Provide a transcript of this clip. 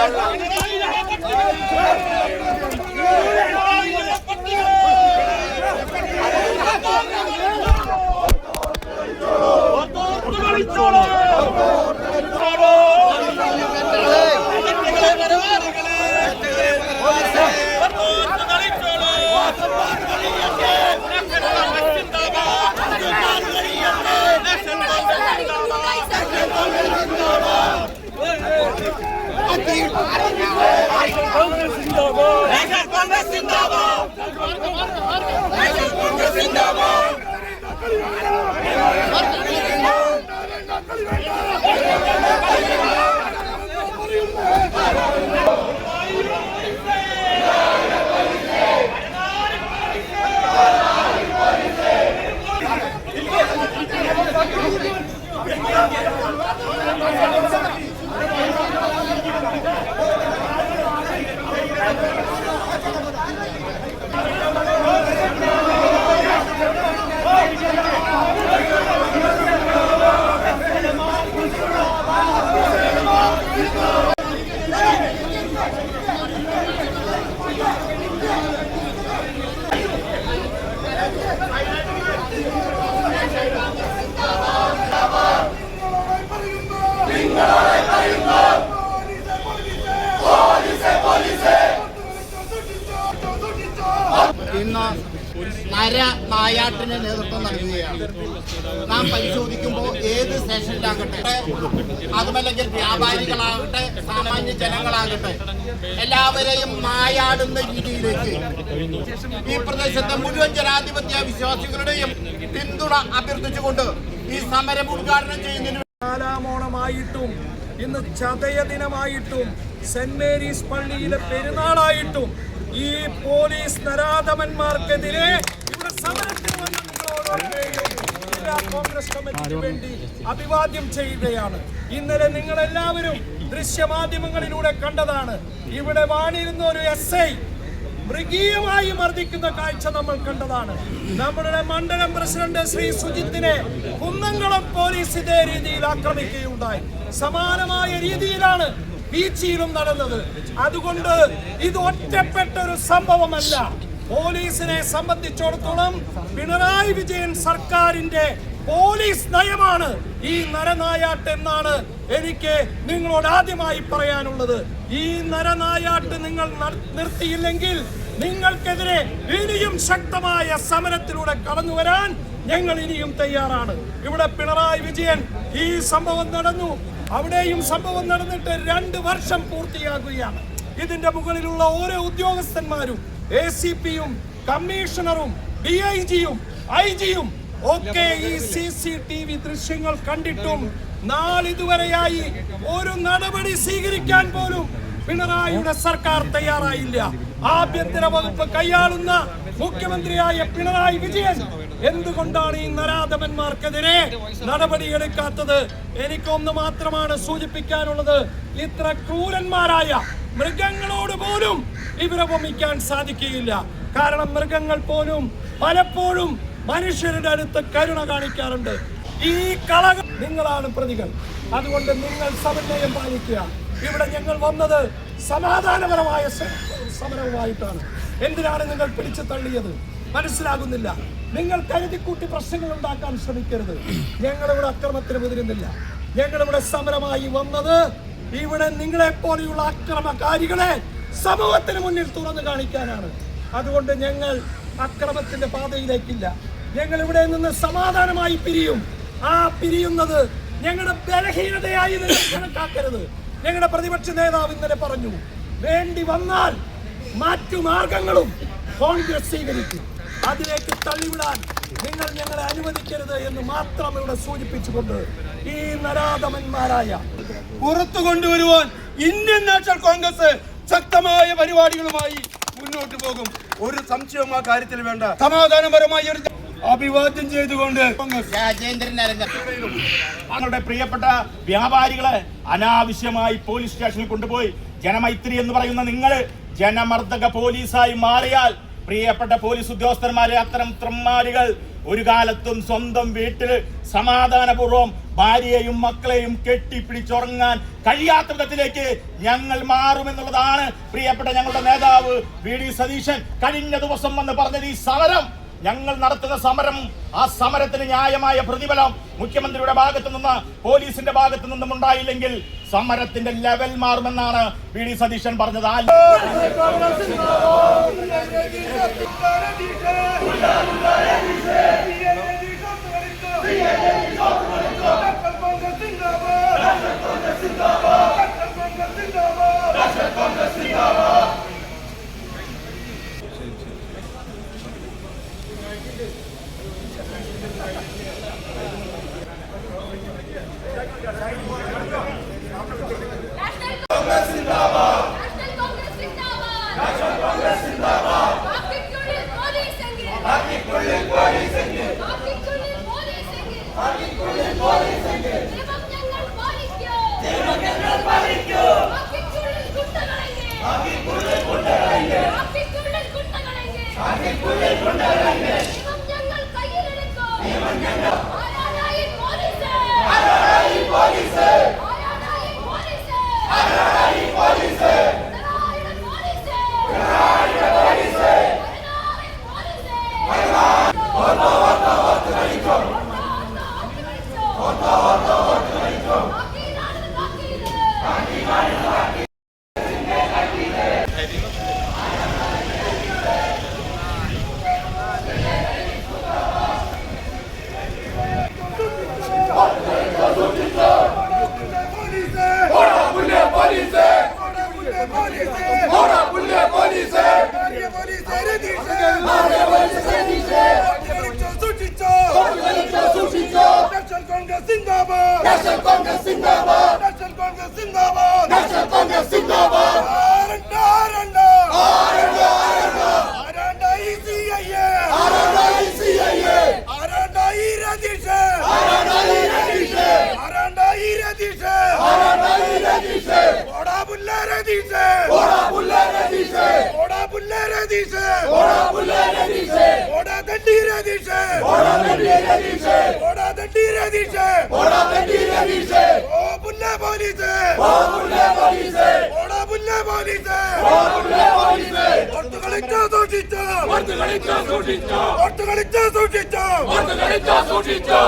Let's go! 何? നേതൃത്വം നൽകുകയാണ്. നാം പരിശോധിക്കുമ്പോൾ ഏത് സെഷനിലാകട്ടെ അതുമല്ലെങ്കിൽ വ്യാപാരികളാകട്ടെ സാമാന്യ ജനങ്ങളാകട്ടെ എല്ലാവരെയും മായാടുന്ന രീതിയിലേക്ക് ഈ പ്രദേശത്തെ മുഴുവൻ ജനാധിപത്യ വിശ്വാസികളുടെയും പിന്തുണ അഭ്യർത്ഥിച്ചുകൊണ്ട് ഈ സമരം ഉദ്ഘാടനം ചെയ്യുന്നതിന് നാലാമോണമായിട്ടും ഇന്ന് ചതയ ദിനമായിട്ടും സെന്റ് മേരീസ് പള്ളിയിലെ പെരുന്നാളായിട്ടും ഈ പോലീസ് നരാധമന്മാർക്കെതിരെ ഇവിടെ സമരത്തിന് വന്ന കോൺഗ്രസ് കമ്മിറ്റിക്ക് വേണ്ടി അഭിവാദ്യം ചെയ്യുകയാണ്. ഇന്നലെ നിങ്ങൾ എല്ലാവരും ദൃശ്യമാധ്യമങ്ങളിലൂടെ കണ്ടതാണ്. ഇവിടെ വാണിരുന്ന ഒരു എസ് ഐ മൃഗീയമായി മർദ്ദിക്കുന്ന കാഴ്ച നമ്മൾ കണ്ടതാണ്. നമ്മുടെ മണ്ഡലം പ്രസിഡന്റ് ശ്രീ സുജിത്തിനെ കുന്നംകുളം പോലീസ് ഇതേ രീതിയിൽ ആക്രമിക്കുകയുണ്ടായി. സമാനമായ രീതിയിലാണ് ബീച്ചിയിലും നടന്നത്. അതുകൊണ്ട് ഇത് ഒറ്റപ്പെട്ട ഒരു സംഭവമല്ല. പോലീസിനെ സംബന്ധിച്ചിടത്തോളം പിണറായി വിജയൻ സർക്കാരിന്റെ പോലീസ് നയമാണ് ഈ നരനായാട്ട് എന്നാണ് എനിക്ക് നിങ്ങളോട് ആദ്യമായി പറയാനുള്ളത്. ഈ നരനായാട്ട് നിങ്ങൾ നിർത്തിയില്ലെങ്കിൽ നിങ്ങൾക്കെതിരെ ഇനിയും ശക്തമായ സമരത്തിലൂടെ കടന്നു വരാൻ ഞങ്ങൾ ഇനിയും തയ്യാറാണ്. ഇവിടെ പിണറായി വിജയൻ ഈ സംഭവം നടന്നു. അവിടെയും സംഭവം നടന്നിട്ട് രണ്ട് വർഷം പൂർത്തിയാകുകയാണ്. ഇതിന്റെ മുകളിലുള്ള ഓരോ ഉദ്യോഗസ്ഥന്മാരും എ സി പിയും കമ്മീഷണറും ഡി ഐ ജിയും ഐ ജിയും ഒക്കെ ഈ സി സി ടി വി ദൃശ്യങ്ങൾ കണ്ടിട്ടും നാളിതുവരെയായി ഒരു നടപടി സ്വീകരിക്കാൻ പോലും പിണറായിയുടെ സർക്കാർ തയ്യാറായില്ല. ആഭ്യന്തര വകുപ്പ് കൈയാളുന്ന മുഖ്യമന്ത്രിയായ പിണറായി വിജയൻ എന്തുകൊണ്ടാണ് ഈ നരാധമന്മാർക്കെതിരെ നടപടിയെടുക്കാത്തത് എനിക്കൊന്ന് മാത്രമാണ് സൂചിപ്പിക്കാനുള്ളത്. ഇത്ര ക്രൂരന്മാരായ മൃഗങ്ങളോട് പോലും ഇവരെ ഉപമിക്കാൻ സാധിക്കുകയില്ല. കാരണം മൃഗങ്ങൾ പോലും പലപ്പോഴും മനുഷ്യരുടെ അടുത്ത് കരുണ കാണിക്കാറുണ്ട്. ഈ കളക നിങ്ങളാണ് പ്രതികൾ. അതുകൊണ്ട് നിങ്ങൾ സമന്വയം പാലിക്കുക. ഇവിടെ ഞങ്ങൾ വന്നത് സമാധാനപരമായ സമരവുമായിട്ടാണ്. എന്തിനാണ് നിങ്ങൾ പിടിച്ചു തള്ളിയത്? മനസ്സിലാകുന്നില്ല. നിങ്ങൾ കരുതിക്കൂട്ടി പ്രശ്നങ്ങൾ ഉണ്ടാക്കാൻ ശ്രമിക്കരുത്. ഞങ്ങളിവിടെ അക്രമത്തിന് മുതിരുന്നില്ല. ഞങ്ങളിവിടെ സമരമായി വന്നത് ഇവിടെ നിങ്ങളെ പോലെയുള്ള അക്രമകാരികളെ സമൂഹത്തിന് മുന്നിൽ തുറന്നു കാണിക്കാനാണ്. അതുകൊണ്ട് ഞങ്ങൾ അക്രമത്തിന്റെ പാതയിലേക്കില്ല. ഞങ്ങൾ ഇവിടെ നിന്ന് സമാധാനമായി പിരിയും. ആ പിരിയുന്നത് ഞങ്ങളുടെ ബലഹീനതയായി കണക്കാക്കരുത്. ഞങ്ങളുടെ പ്രതിപക്ഷ നേതാവ് ഇന്നലെ പറഞ്ഞു വേണ്ടി വന്നാൽ മാറ്റു മാർഗങ്ങളും കോൺഗ്രസ് സ്വീകരിക്കും. അതിലേക്ക് തള്ളിവിടാൻ നിങ്ങൾ ഞങ്ങളെ അനുവദിക്കരുത് എന്ന് മാത്രം ഇവിടെ സൂചിപ്പിച്ചുകൊണ്ട് ഈ നരാധമന്മാരായ പുറത്തു കൊണ്ടുവരുവാൻ ഇന്ത്യൻ നാഷണൽ കോൺഗ്രസ് ശക്തമായ പരിപാടികളുമായി മുന്നോട്ട് പോകും. ഒരു സംശയവും ആ കാര്യത്തിൽ വേണ്ട. സമാധാനപരമായി ഒരു അഭിവാദ്യം ചെയ്തുകൊണ്ട് തങ്ങളുടെ പ്രിയപ്പെട്ട വ്യാപാരികളെ അനാവശ്യമായി പോലീസ് സ്റ്റേഷനിൽ കൊണ്ടുപോയി ജനമൈത്രി എന്ന് പറയുന്ന നിങ്ങൾ ജനമർദ്ദക പോലീസായി മാറിയാൽ പ്രിയപ്പെട്ട പോലീസ് ഉദ്യോഗസ്ഥന്മാരെ അത്തരം ത്രമ്മാരികൾ ഒരു കാലത്തും സ്വന്തം വീട്ടിൽ സമാധാനപൂർവം ഭാര്യയെയും മക്കളെയും കെട്ടിപ്പിടിച്ചുറങ്ങാൻ കഴിയാത്ത വിധത്തിലേക്ക് ഞങ്ങൾ മാറുമെന്നുള്ളതാണ് പ്രിയപ്പെട്ട ഞങ്ങളുടെ നേതാവ് വി. ഡി. സതീശൻ കഴിഞ്ഞ ദിവസം വന്ന് പറഞ്ഞത് ഈ സമരം ഞങ്ങൾ നടത്തുന്ന സമരം ആ സമരത്തിന് ന്യായമായ പ്രതിഫലം മുഖ്യമന്ത്രിയുടെ ഭാഗത്തു നിന്ന് പോലീസിന്റെ ഭാഗത്തു നിന്നും ഉണ്ടായില്ലെങ്കിൽ സമരത്തിന്റെ ലെവൽ മാറുമെന്നാണ് വി ഡി സതീശൻ പറഞ്ഞത് കോൺഗ്രസ് സിന്ദാബാദ് നാഷണൽ കോൺഗ്രസ് സിന്ദാബാദ് നാഷണൽ കോൺഗ്രസ് സിന്ദാബാദ് പാർട്ടിക്കുള്ളിൽ പോലീസ് എങ്കിൽ പാർട്ടിക്കുള്ളിൽ പോലീസ് എങ്കിൽ പാർട്ടിക്കുള്ളിൽ പോലീസ് എങ്കിൽ പാർട്ടിക്കുള്ളിൽ പോലീസ് എങ്കിൽ നിയമം ഞങ്ങൾ പാലിക്കും നിയമം ഞങ്ങൾ പാലിക്കും പാർട്ടിക്കുള്ളിൽ ഗുണ്ടകളെങ്കിൽ പാർട്ടിക്കുള്ളിൽ ഗുണ്ടകളെങ്കിൽ പാർട്ടിക്കുള്ളിൽ ഗുണ്ടകളെങ്കിൽ പാർട്ടിക്കുള്ളിൽ ഗുണ്ടകളെങ്കിൽ നിയമം ഞങ്ങൾ കയ്യിലെടുക്കും നിയമം ഞങ്ങൾ ആരാടായി പോലീസ് ആരാടായി പോലീസ് ആരാടായി പോലീസ് ആരാടായി പോലീസ് പിണറായിയുടെ പോലീസ് പിണറായിയുടെ പോലീസ് പിണറായിയുടെ പോലീസ് ഓർത്തോ ഓർത്തോ ഓർത്ത് കളിച്ചോ ഓർത്തോ ഓർത്തോ ഓർത്ത് കളിച്ചോ താക്കീതാണ് താക്കീത് നാഷണൽ കോൺഗ്രസ് സിന്ദാബാദ് നാഷണൽ കോൺഗ്രസ് സിന്ദാബാദ് നാഷണൽ കോൺഗ്രസ് സിന്ദാബാദ് നാഷണൽ കോൺഗ്രസ് സിന്ദാബാദ് ആരണ്ട ആരണ്ട. ആരണ്ട ആരണ്ട. ആരണ്ട ഈ സിഐഎ ആരണ്ട ഈ സിഐഎ ആരണ്ട ഈ രതീഷ്. ആരണ്ട ഈ രതീഷ്. ആരണ്ട ഈ രതീഷ്. ആരണ്ട ഈ രതീഷ്. ഓടാ പുല്ല രതീഷ്. ഓടാ പുല്ല രതീഷ്. ഓടാ പുല്ല രതീഷ്. ഓടാ പുല്ല രതീഷ്. ഓടാ തട്ടി രതീഷ്. ഓടാ തട്ടി രതീഷ്. ഓടാ തട്ടി രതീഷ്. ഓടാ തട്ടി രതീഷ് ഓ പുല്ല പോലീസ് ഓ പുല്ല പോലീസ് ഓടാ പുല്ല പോലീസ് ഓ പുല്ല പോലീസ് ഒത്തു കളിച്ചോ സൂക്ഷിച്ചോ. സൂക്ഷിച്ചോ. സൂക്ഷിച്ചോ.